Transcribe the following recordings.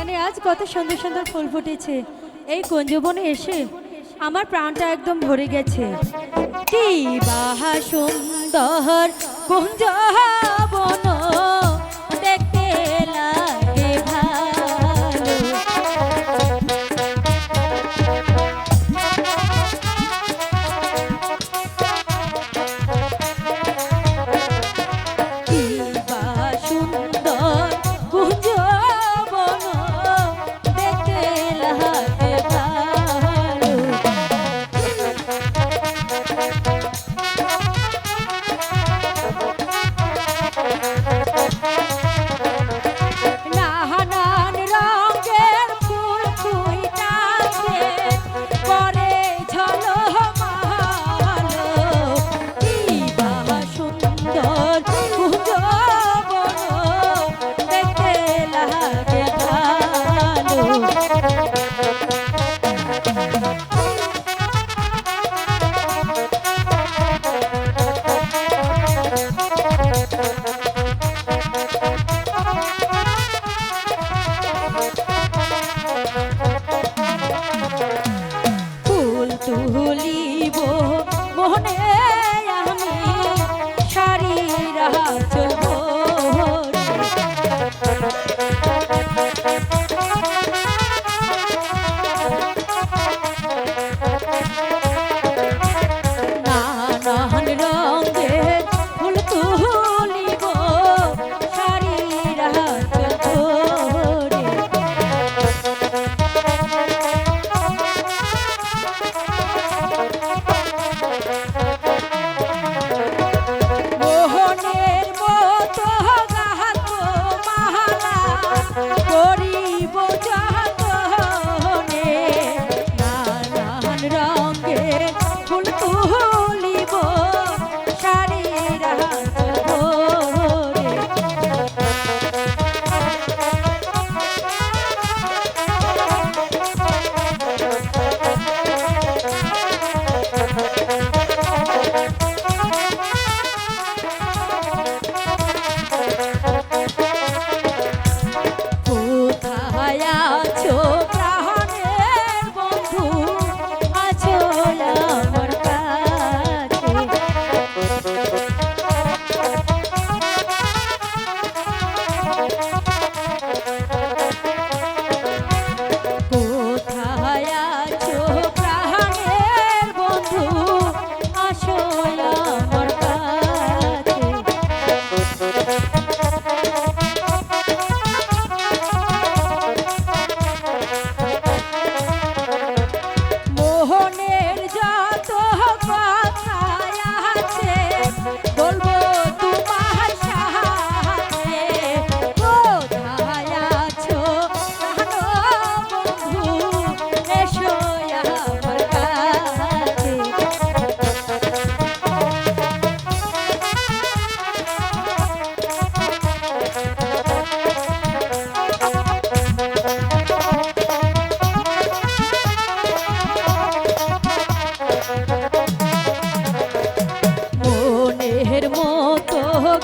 বাগানে আজ কত সুন্দর সুন্দর ফুল ফুটেছে। এই কঞ্জবনে এসে আমার প্রাণটা একদম ভরে গেছে। কি বাহা সুন্দর কুঞ্জবন।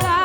গা